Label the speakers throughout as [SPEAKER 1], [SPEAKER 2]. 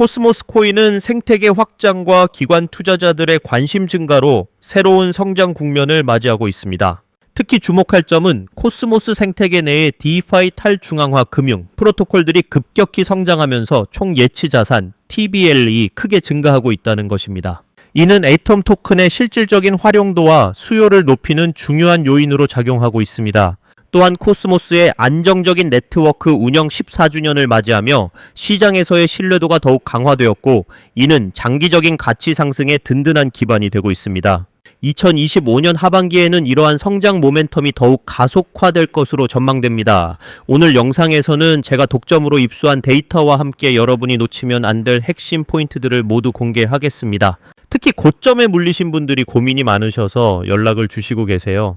[SPEAKER 1] 코스모스 코인은 생태계 확장과 기관 투자자들의 관심 증가로 새로운 성장 국면을 맞이하고 있습니다. 특히 주목할 점은 코스모스 생태계 내의 디파이 탈중앙화 금융 프로토콜들이 급격히 성장하면서 총 예치 자산 TBL이 크게 증가하고 있다는 것입니다. 이는 에이텀 토큰의 실질적인 활용도와 수요를 높이는 중요한 요인으로 작용하고 있습니다. 또한 코스모스의 안정적인 네트워크 운영 14주년을 맞이하며 시장에서의 신뢰도가 더욱 강화되었고 이는 장기적인 가치 상승의 든든한 기반이 되고 있습니다. 2025년 하반기에는 이러한 성장 모멘텀이 더욱 가속화될 것으로 전망됩니다. 오늘 영상에서는 제가 독점으로 입수한 데이터와 함께 여러분이 놓치면 안 될 핵심 포인트들을 모두 공개하겠습니다. 특히 고점에 물리신 분들이 고민이 많으셔서 연락을 주시고 계세요.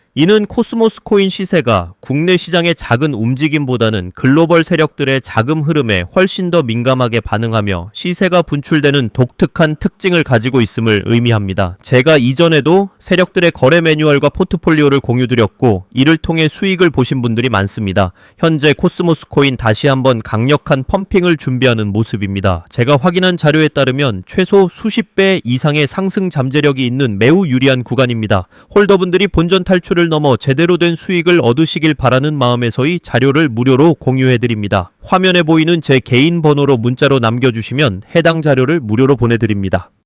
[SPEAKER 1] 이는 코스모스 코인 시세가 국내 시장의 작은 움직임보다는 글로벌 세력들의 자금 흐름에 훨씬 더 민감하게 반응하며 시세가 분출되는 독특한 특징을 가지고 있음을 의미합니다. 제가 이전에도 세력들의 거래 매뉴얼과 포트폴리오를 공유드렸고 이를 통해 수익을 보신 분들이 많습니다. 현재 코스모스 코인 다시 한번 강력한 펌핑을 준비하는 모습입니다. 제가 확인한 자료에 따르면 최소 수십 배 이상의 상승 잠재력이 있는 매우 유리한 구간입니다. 홀더분들이 본전 탈출을 넘어 제대로 된 수익을 얻으시길 바라는 마음에서의 자료를 무료로 공유해드립니다. 화면에 보이는 제 개인 번호로 문자로 남겨주시면 해당 자료를 무료로 보내드립니다.